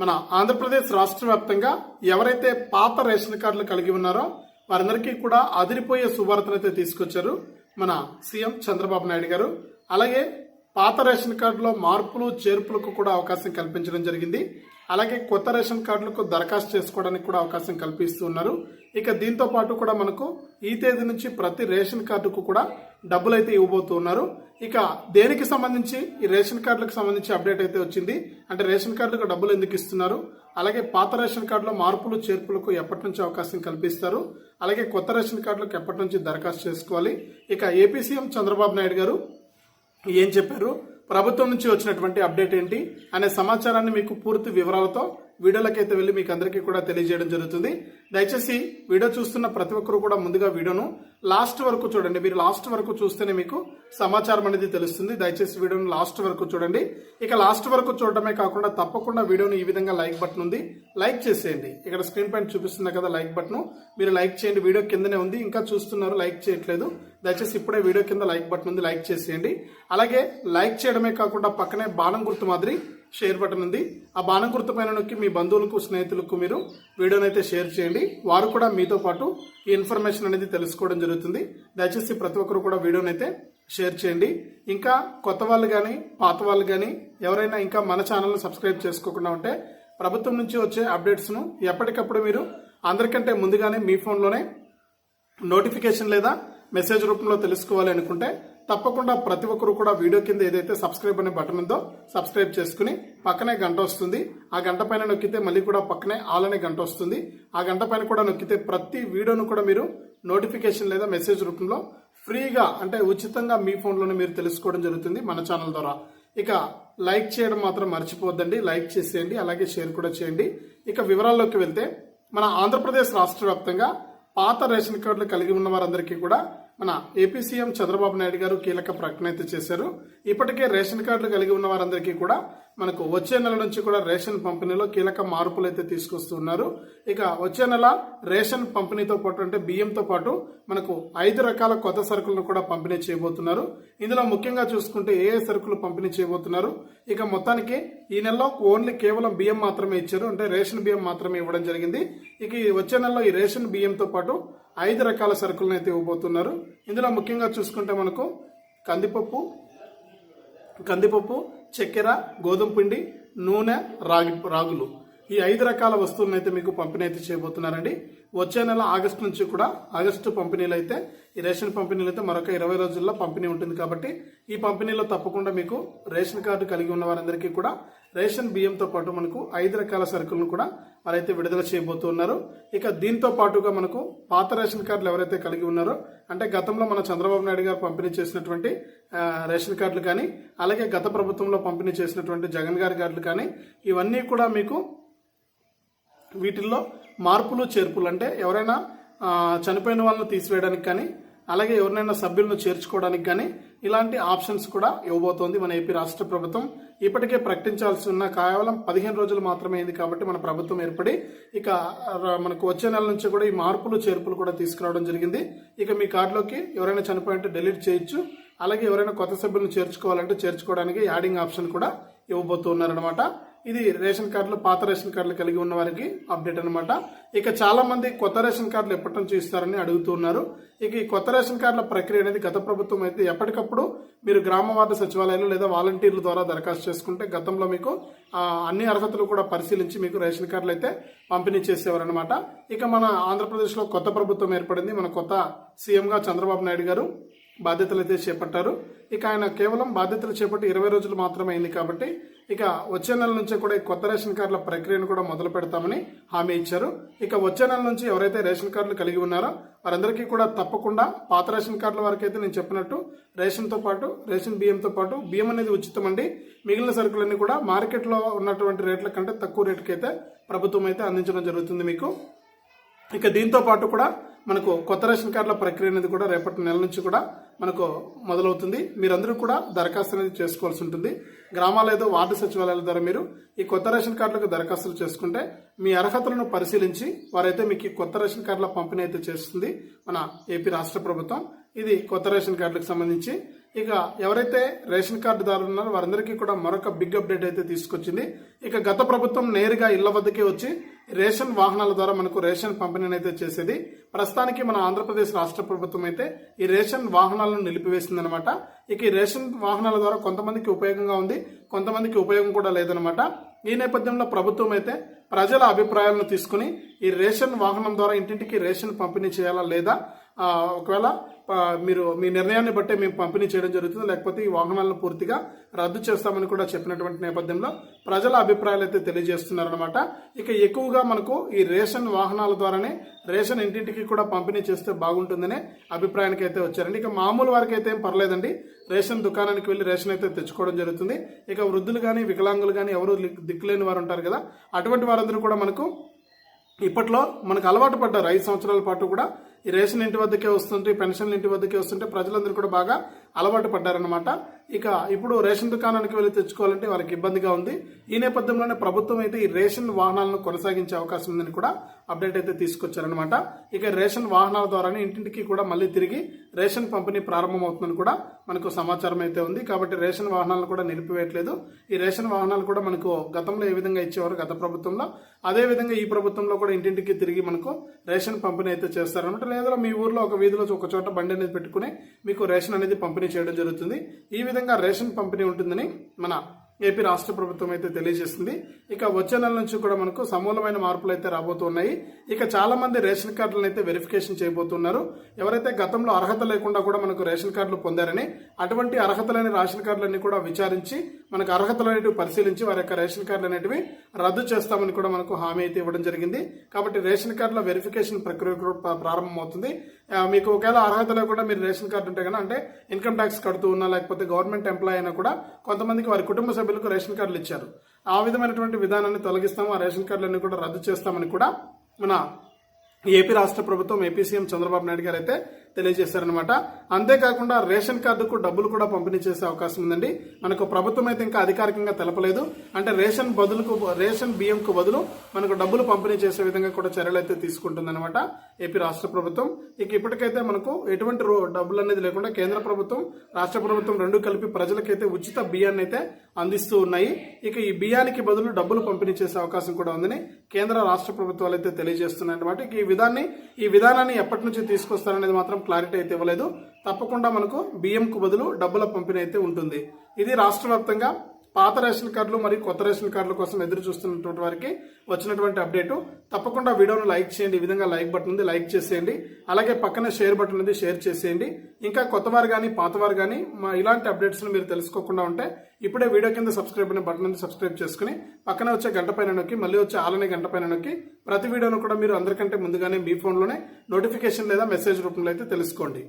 మన ఆంధ్రప్రదేశ్ రాష్ట్ర వ్యాప్తంగా ఎవరైతే పాత రేషన్ కార్డులు కలిగి ఉన్నారో వారందరికీ కూడా అదిరిపోయే శుభార్తనైతే తీసుకొచ్చారు మన సీఎం చంద్రబాబు నాయుడు గారు. అలాగే పాత రేషన్ కార్డులో మార్పులు చేర్పులకు కూడా అవకాశం కల్పించడం జరిగింది. అలాగే కొత్త రేషన్ కార్డులకు దరఖాస్తు చేసుకోవడానికి కూడా అవకాశం కల్పిస్తూ ఉన్నారు. ఇక దీంతో పాటు కూడా మనకు ఈ తేదీ నుంచి ప్రతి రేషన్ కార్డుకు కూడా డబ్బులు అయితే ఇవ్వబోతున్నారు ఇక దేనికి సంబంధించి ఈ రేషన్ కార్డులకు సంబంధించి అప్డేట్ అయితే వచ్చింది? అంటే రేషన్ కార్డులకు డబ్బులు ఎందుకు ఇస్తున్నారు? అలాగే పాత రేషన్ కార్డులో మార్పులు చేర్పులకు ఎప్పటి నుంచి అవకాశం కల్పిస్తారు? అలాగే కొత్త రేషన్ కార్డులకు ఎప్పటి నుంచి దరఖాస్తు చేసుకోవాలి? ఇక ఏపీ సీఎం చంద్రబాబు నాయుడు గారు ఏం చెప్పారు? ప్రభుత్వం నుంచి వచ్చినటువంటి అప్డేట్ ఏంటి అనే సమాచారాన్ని మీకు పూర్తి వివరాలతో వీడియోలకైతే వెళ్ళి మీకు అందరికీ కూడా తెలియజేయడం జరుగుతుంది. దయచేసి వీడియో చూస్తున్న ప్రతి ఒక్కరు కూడా ముందుగా వీడియోను లాస్ట్ వరకు చూడండి. మీరు లాస్ట్ వరకు చూస్తేనే మీకు సమాచారం అనేది తెలుస్తుంది. దయచేసి వీడియోను లాస్ట్ వరకు చూడండి. ఇక లాస్ట్ వరకు చూడటమే కాకుండా తప్పకుండా వీడియోను ఈ విధంగా లైక్ బటన్ ఉంది. లైక్ చేసేయండి. ఇక్కడ స్క్రీన్ పైన చూపిస్తుంది కదా లైక్ బటన్. మీరు లైక్ చేయండి. వీడియో కిందనే ఉంది. ఇంకా చూస్తున్నారు లైక్ చేయట్లేదు. దయచేసి ఇప్పుడే వీడియో కింద లైక్ బటన్ ఉంది. లైక్ చేసేయండి. అలాగే లైక్ చేయడమే కాకుండా పక్కనే బాణం గుర్తు మాదిరి షేర్ బటన్ ఉంది. ఆ బాణం గుర్తు పైన నొక్కి మీ బంధువులకు స్నేహితులకు మీరు వీడియోని అయితే షేర్ చేయండి. వారు కూడా మీతో పాటు ఈ ఇన్ఫర్మేషన్ అనేది తెలుసుకోవడం జరుగుతుంది. దయచేసి ప్రతి ఒక్కరు కూడా వీడియోని అయితే షేర్ చేయండి. ఇంకా కొత్త వాళ్ళు కానీ పాత వాళ్ళు కానీ ఎవరైనా ఇంకా మన ఛానల్ను సబ్స్క్రైబ్ చేసుకోకుండా ఉంటే ప్రభుత్వం నుంచి వచ్చే అప్డేట్స్ను ఎప్పటికప్పుడు మీరు అందరికంటే ముందుగానే మీ ఫోన్లోనే నోటిఫికేషన్ లేదా మెసేజ్ రూపంలో తెలుసుకోవాలి అనుకుంటే తప్పకుండా ప్రతి ఒక్కరు కూడా వీడియో కింద ఏదైతే సబ్స్క్రైబ్ అనే బటన్ ఉందో సబ్స్క్రైబ్ చేసుకుని పక్కనే గంట వస్తుంది. ఆ గంట పైన నొక్కితే మళ్ళీ కూడా పక్కనే ఆల్ అనే గంట వస్తుంది. ఆ గంట పైన కూడా నొక్కితే ప్రతి వీడియోను కూడా మీరు నోటిఫికేషన్ లేదా మెసేజ్ రూపంలో ఫ్రీగా అంటే ఉచితంగా మీ ఫోన్లోనే మీరు తెలుసుకోవడం జరుగుతుంది మన ఛానల్ ద్వారా. ఇక లైక్ చేయడం మాత్రం మర్చిపోవద్దండి. లైక్ చేసేయండి అలాగే షేర్ కూడా చేయండి. ఇక వివరాల్లోకి వెళ్తే మన ఆంధ్రప్రదేశ్ రాష్ట్ర వ్యాప్తంగా పాత రేషన్ కార్డులు కలిగి ఉన్న వారందరికీ కూడా మన ఏపీ సీఎం చంద్రబాబు నాయుడు గారు కీలక ప్రకటన అయితే చేశారు. ఇప్పటికే రేషన్ కార్డులు కలిగి ఉన్న వారందరికీ కూడా మనకు వచ్చే నెల నుంచి కూడా రేషన్ పంపిణీలో కీలక మార్పులు అయితే తీసుకొస్తున్నారు. ఇక వచ్చే నెల రేషన్ పంపిణీతో పాటు అంటే బియ్యంతో పాటు మనకు ఐదు రకాల కొత్త సరుకులను కూడా పంపిణీ చేయబోతున్నారు. ఇందులో ముఖ్యంగా చూసుకుంటే ఏ సరుకులు పంపిణీ చేయబోతున్నారు. ఇక మొత్తానికి ఈ నెలలో ఓన్లీ కేవలం బియ్యం మాత్రమే ఇచ్చారు. అంటే రేషన్ బియ్యం మాత్రమే ఇవ్వడం జరిగింది. ఇక వచ్చే నెలలో ఈ రేషన్ బియ్యంతో పాటు ఐదు రకాల సరుకులను అయితే ఇవ్వబోతున్నారు. ఇందులో ముఖ్యంగా చూసుకుంటే మనకు కందిపప్పు కందిపప్పు చక్కెర గోధుమ పిండి నూనె రాగి రాగులు. ఈ ఐదు రకాల వస్తువులను అయితే మీకు పంపిణీ అయితే చేయబోతున్నారండి. వచ్చే నెల ఆగస్టు నుంచి కూడా ఆగస్టు పంపిణీలు అయితే ఈ రేషన్ పంపిణీలు అయితే మరొక ఇరవై రోజుల్లో పంపిణీ ఉంటుంది కాబట్టి ఈ పంపిణీలో తప్పకుండా మీకు రేషన్ కార్డు కలిగి ఉన్న వారందరికీ కూడా రేషన్ బియ్యంతో పాటు మనకు ఐదు రకాల సరుకులను కూడా వారైతే విడుదల చేయబోతున్నారు. ఇక దీంతో పాటుగా మనకు పాత రేషన్ కార్డులు ఎవరైతే కలిగి ఉన్నారో అంటే గతంలో మన చంద్రబాబు నాయుడు గారు పంపిణీ చేసినటువంటి రేషన్ కార్డులు కానీ అలాగే గత ప్రభుత్వంలో పంపిణీ చేసినటువంటి జగన్ గారి కార్డులు కానీ ఇవన్నీ కూడా మీకు వీటిల్లో మార్పులు చేర్పులు అంటే ఎవరైనా చనిపోయిన వాళ్ళని తీసివేయడానికి కానీ అలాగే ఎవరినైనా సభ్యులను చేర్చుకోవడానికి కానీ ఇలాంటి ఆప్షన్స్ కూడా ఇవ్వబోతోంది మన ఏపీ రాష్ట్ర ప్రభుత్వం. ఇప్పటికే ప్రకటించాల్సి ఉన్న కేవలం పదిహేను రోజులు మాత్రమే అయింది కాబట్టి మన ప్రభుత్వం ఏర్పడి ఇక మనకు వచ్చే నెల నుంచి కూడా ఈ మార్పులు చేర్పులు కూడా తీసుకురావడం జరిగింది. ఇక మీ కార్డులోకి ఎవరైనా చనిపోయింటే డిలీట్ చేయొచ్చు. అలాగే ఎవరైనా కొత్త సభ్యులను చేర్చుకోవాలంటే చేర్చుకోవడానికి యాడింగ్ ఆప్షన్ కూడా ఇవ్వబోతున్నారనమాట ఇది రేషన్ కార్డులు పాత రేషన్ కార్డులు కలిగి ఉన్న వారికి అప్డేట్ అనమాట ఇక చాలా మంది కొత్త రేషన్ కార్డులు ఎప్పటి నుంచి ఇస్తారని అడుగుతున్నారు. ఇక ఈ కొత్త రేషన్ కార్డుల ప్రక్రియ అనేది గత ప్రభుత్వం అయితే ఎప్పటికప్పుడు మీరు గ్రామ వార్డు సచివాలయాలు లేదా వాలంటీర్ల ద్వారా దరఖాస్తు చేసుకుంటే గతంలో మీకు అన్ని అర్హతలు కూడా పరిశీలించి మీకు రేషన్ కార్డులు అయితే పంపిణీ చేసేవారనమాట ఇక మన ఆంధ్రప్రదేశ్లో కొత్త ప్రభుత్వం ఏర్పడింది. మన కొత్త సీఎంగా చంద్రబాబు నాయుడు గారు బాధ్యతలు అయితే చేపట్టారు. ఇక ఆయన కేవలం బాధ్యతలు చేపట్టి ఇరవై రోజులు మాత్రమే అయింది కాబట్టి ఇక వచ్చే నెల నుంచి కూడా ఈ కొత్త రేషన్ కార్డుల ప్రక్రియను కూడా మొదలు పెడతామని హామీ ఇచ్చారు. ఇక వచ్చే నెల నుంచి ఎవరైతే రేషన్ కార్డులు కలిగి ఉన్నారో వారందరికీ కూడా తప్పకుండా పాత రేషన్ కార్డుల వరకు అయితే నేను చెప్పినట్టు రేషన్తో పాటు రేషన్ బియ్యంతో పాటు బియ్యం అనేది ఉచితం అండి మిగిలిన సరుకులన్నీ కూడా మార్కెట్లో ఉన్నటువంటి రేట్ల కంటే తక్కువ రేటుకైతే ప్రభుత్వం అయితే అందించడం జరుగుతుంది మీకు. ఇక దీంతో పాటు కూడా మనకు కొత్త రేషన్ కార్డుల ప్రక్రియ అనేది కూడా రేపటి నెల నుంచి కూడా మనకు మొదలవుతుంది. మీరందరూ కూడా దరఖాస్తు అనేది చేసుకోవాల్సి ఉంటుంది. గ్రామాల ఏదో వార్డు సచివాలయాల ద్వారా మీరు ఈ కొత్త రేషన్ కార్డులకు దరఖాస్తులు చేసుకుంటే మీ అర్హతలను పరిశీలించి వారైతే మీకు ఈ కొత్త రేషన్ కార్డుల పంపిణీ అయితే చేస్తుంది మన ఏపీ రాష్ట్ర ప్రభుత్వం. ఇది కొత్త రేషన్ కార్డులకు సంబంధించి. ఇక ఎవరైతే రేషన్ కార్డుదారులు ఉన్నారో వారందరికీ కూడా మరొక బిగ్ అప్డేట్ అయితే తీసుకొచ్చింది. ఇక గత ప్రభుత్వం నేరుగా ఇళ్ళ వద్దకే వచ్చి రేషన్ వాహనాల ద్వారా మనకు రేషన్ పంపిణీని అయితే చేసేది. ప్రస్తుతానికి మన ఆంధ్రప్రదేశ్ రాష్ట్ర ప్రభుత్వం అయితే ఈ రేషన్ వాహనాలను నిలిపివేసిందనమాట. ఇక ఈ రేషన్ వాహనాల ద్వారా కొంతమందికి ఉపయోగంగా ఉంది కొంతమందికి ఉపయోగం కూడా లేదనమాట. ఈ నేపథ్యంలో ప్రభుత్వం అయితే ప్రజల అభిప్రాయాలను తీసుకుని ఈ రేషన్ వాహనం ద్వారా ఇంటింటికి రేషన్ పంపిణీ చేయాలా లేదా ఒకవేళ మీరు మీ నిర్ణయాన్ని బట్టే మేము పంపిణీ చేయడం జరుగుతుంది. లేకపోతే ఈ వాహనాలను పూర్తిగా రద్దు చేస్తామని కూడా చెప్పినటువంటి నేపథ్యంలో ప్రజల అభిప్రాయాలు అయితే తెలియజేస్తున్నారనమాట ఇక ఎక్కువగా మనకు ఈ రేషన్ వాహనాల ద్వారానే రేషన్ ఇంటింటికి కూడా పంపిణీ చేస్తే బాగుంటుందనే అభిప్రాయానికి అయితే వచ్చారండి. ఇక మామూలు వారికి అయితే ఏం పర్లేదండి. రేషన్ దుకాణానికి వెళ్ళి రేషన్ అయితే తెచ్చుకోవడం జరుగుతుంది. ఇక వృద్ధులు కానీ వికలాంగులు కానీ ఎవరు దిక్కులేని వారు ఉంటారు కదా అటువంటి వారందరూ కూడా మనకు ఇప్పట్లో మనకు అలవాటు పడ్డారు ఐదు సంవత్సరాల పాటు కూడా ఈ రేషన్ ఇంటి వద్దకే వస్తుంటే పెన్షన్లు ఇంటి వద్దకే వస్తుంటే ప్రజలందరూ కూడా బాగా అలవాటు పడ్డారనమాట ఇక ఇప్పుడు రేషన్ దుకాణానికి వెళ్ళి తెచ్చుకోవాలంటే వారికి ఇబ్బందిగా ఉంది. ఈ నేపథ్యంలోనే ప్రభుత్వం అయితే ఈ రేషన్ వాహనాలను కొనసాగించే అవకాశం ఉందని కూడా అప్డేట్ అయితే తీసుకొచ్చారనమాట ఇక రేషన్ వాహనాల ద్వారానే ఇంటింటికి కూడా మళ్ళీ తిరిగి రేషన్ పంపిణీ ప్రారంభమవుతుందని కూడా మనకు సమాచారం అయితే ఉంది. కాబట్టి రేషన్ వాహనాలను కూడా నిలిపివేయట్లేదు. ఈ రేషన్ వాహనాలు కూడా మనకు గతంలో ఏ విధంగా ఇచ్చేవారు గత ప్రభుత్వంలో అదే విధంగా ఈ ప్రభుత్వంలో కూడా ఇంటింటికి తిరిగి మనకు రేషన్ పంపిణీ అయితే చేస్తారనమాట లేదా మీ ఊర్లో ఒక వీధిలో ఒక చోట బండి అనేది పెట్టుకుని మీకు రేషన్ అనేది పంపిణీ చేయడం జరుగుతుంది. ఈ విధంగా రేషన్ పంపిణీ ఉంటుందని మన ఏపీ రాష్ట్ర ప్రభుత్వం అయితే తెలియజేస్తుంది ఇక వచ్చే నెల నుంచి కూడా మనకు సమూలమైన మార్పులు అయితే రాబోతున్నాయి. ఇక చాలా మంది రేషన్ కార్డులను అయితే వెరిఫికేషన్ చేయబోతున్నారు. ఎవరైతే గతంలో అర్హత లేకుండా కూడా మనకు రేషన్ కార్డులు పొందారని అటువంటి అర్హత లేని రేషన్ కార్డులన్నీ కూడా విచారించి మనకు అర్హతలు అనేటివి పరిశీలించి వారి యొక్క రేషన్ కార్డులు అనేటివి రద్దు చేస్తామని కూడా మనకు హామీ అయితే ఇవ్వడం జరిగింది. కాబట్టి రేషన్ కార్డుల వెరిఫికేషన్ ప్రక్రియ కూడా ప్రారంభమవుతుంది. మీకు ఒకవేళ అర్హత లేకుండా మీరు రేషన్ కార్డు ఉంటే కనుక అంటే ఇన్కమ్ ట్యాక్స్ కడుతూ ఉన్నా లేకపోతే గవర్నమెంట్ ఎంప్లాయ్ అయినా కూడా కొంతమందికి వారి కుటుంబ సభ్యులు సభ్యులకు రేషన్ కార్డులు ఇచ్చారు. ఆ విధమైనటువంటి విధానాన్ని తొలగిస్తాము ఆ రేషన్ కార్డులన్నీ కూడా రద్దు చేస్తామని కూడా మన ఏపీ రాష్ట్ర ప్రభుత్వం ఏపీ సీఎం చంద్రబాబు నాయుడు గారు అయితే తెలియజేశారనమాట అంతేకాకుండా రేషన్ కార్డుకు డబ్బులు కూడా పంపిణీ చేసే అవకాశం ఉందండి. మనకు ప్రభుత్వం అయితే ఇంకా అధికారికంగా తెలపలేదు. అంటే రేషన్ బదులుకు రేషన్ బియ్యంకు బదులు మనకు డబ్బులు పంపిణీ చేసే విధంగా కూడా చర్యలు అయితే తీసుకుంటుందన్నమాట ఏపీ రాష్ట్ర ప్రభుత్వం. ఇక ఇప్పటికైతే మనకు ఎటువంటి రో- డబ్బులు అనేది లేకుండా కేంద్ర ప్రభుత్వం రాష్ట్ర ప్రభుత్వం రెండు కలిపి ప్రజలకైతే ఉచిత బియ్యాన్ని అయితే అందిస్తూ ఉన్నాయి. ఇక ఈ బియ్యానికి బదులు డబ్బులు పంపిణీ చేసే అవకాశం కూడా ఉందని కేంద్ర రాష్ట్ర ప్రభుత్వాలు అయితే తెలియజేస్తున్నాయి అనమాట ఈ విధాన్ని ఈ విధానాన్ని ఎప్పటి నుంచి తీసుకొస్తారనేది మాత్రం క్లారిటీ అయితే ఇవ్వలేదు. తప్పకుండా మనకు బియ్యంకు బదులు డబ్బుల పంపిణీ అయితే ఉంటుంది. ఇది రాష్ట్ర పాత రేషన్ కార్డులు మరియు కొత్త రేషన్ కార్డుల కోసం ఎదురు చూస్తున్నటువంటి వారికి వచ్చినటువంటి అప్డేటు. తప్పకుండా వీడియోను లైక్ చేయండి. ఈ విధంగా లైక్ బటన్ ఉంది లైక్ చేసేయండి. అలాగే పక్కనే షేర్ బటన్ ఉంది షేర్ చేసేయండి. ఇంకా కొత్తవారు కానీ పాతవారు కానీ మా ఇలాంటి అప్డేట్స్ను మీరు తెలుసుకోకుండా ఉంటే ఇప్పుడే వీడియో కింద సబ్స్క్రైబ్ అనే బటన్ ఉంది సబ్స్క్రైబ్ చేసుకుని పక్కన వచ్చే గంట పైన నొక్కి మళ్ళీ వచ్చే ఆలనే గంట పైన నొక్కి ప్రతి వీడియోను కూడా మీరు అందరికంటే ముందుగానే మీ ఫోన్లోనే నోటిఫికేషన్ లేదా మెసేజ్ రూపంలో అయితే తెలుసుకోండి.